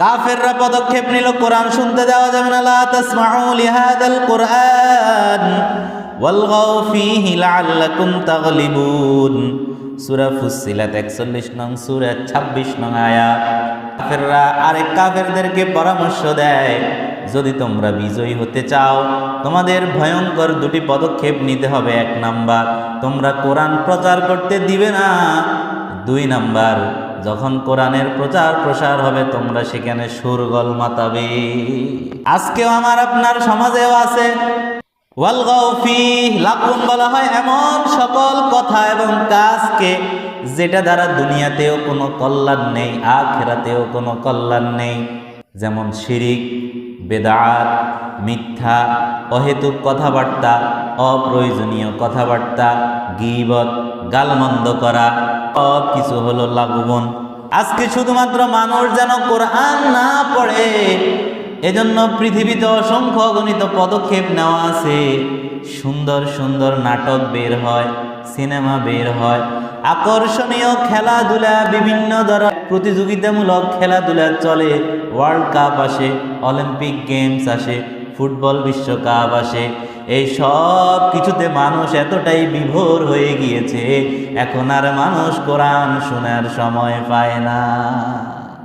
কাফেররা পদক্ষেপ নিল, কোরআন শুনতে দেওয়া যাবে না, লা তাসমাউ লিহাদাল কোরআন ওয়ালগাউ ফীহি লাআল্লাকুম তাগলিবুন। সূরা ফুসসিলাত 41 নং, সূরা 26 নং আয়াত কাফেররা আরেক কাফেরদেরকে পরামর্শ দেয়, যদি তোমরা বিজয়ী হতে চাও, তোমাদের ভয়ঙ্কর দুটি পদক্ষেপ নিতে হবে। এক নাম্বার, তোমরা কোরআন প্রচার করতে দিবে না। দুই নাম্বার যখন কোরআনের প্রচার প্রসার হবে, তোমরা সেখানে সুরগল মাতাবে। আজকেও আমার আপনার সমাজেও আছে। ওয়ালগাউফি বলা হয় এমন সকল কথা এবং কাজকে যেটা দ্বারা দুনিয়াতেও কোনো কল্যাণ নেই, আখেরাতেও কোনো কল্যাণ নেই। যেমন শিরিক বেদাত, মিথ্যা, অহেতুক কথাবার্তা, অপ্রয়োজনীয় কথাবার্তা, গিবত, গালমন্দ করা, সব কিছু হলো লাগুবন আজকে শুধুমাত্র মানুষ যেন কোরআন না পড়ে, এজন্য পৃথিবীতে অসংখ্য অগণিত পদক্ষেপ নেওয়া আছে। সুন্দর সুন্দর নাটক বের হয়, সিনেমা বের হয় আকর্ষণীয় খেলাধুলা বিভিন্ন ধরনের প্রতিযোগিতামূলক খেলাধুলা চলে। ওয়ার্ল্ড কাপ আসে অলিম্পিক গেমস আসে ফুটবল বিশ্বকাপ আসে। এই সব কিছুতে মানুষ এতটাই বিভোর হয়ে গিয়েছে। এখন আর মানুষ কোরআন শোনার সময় পায় না।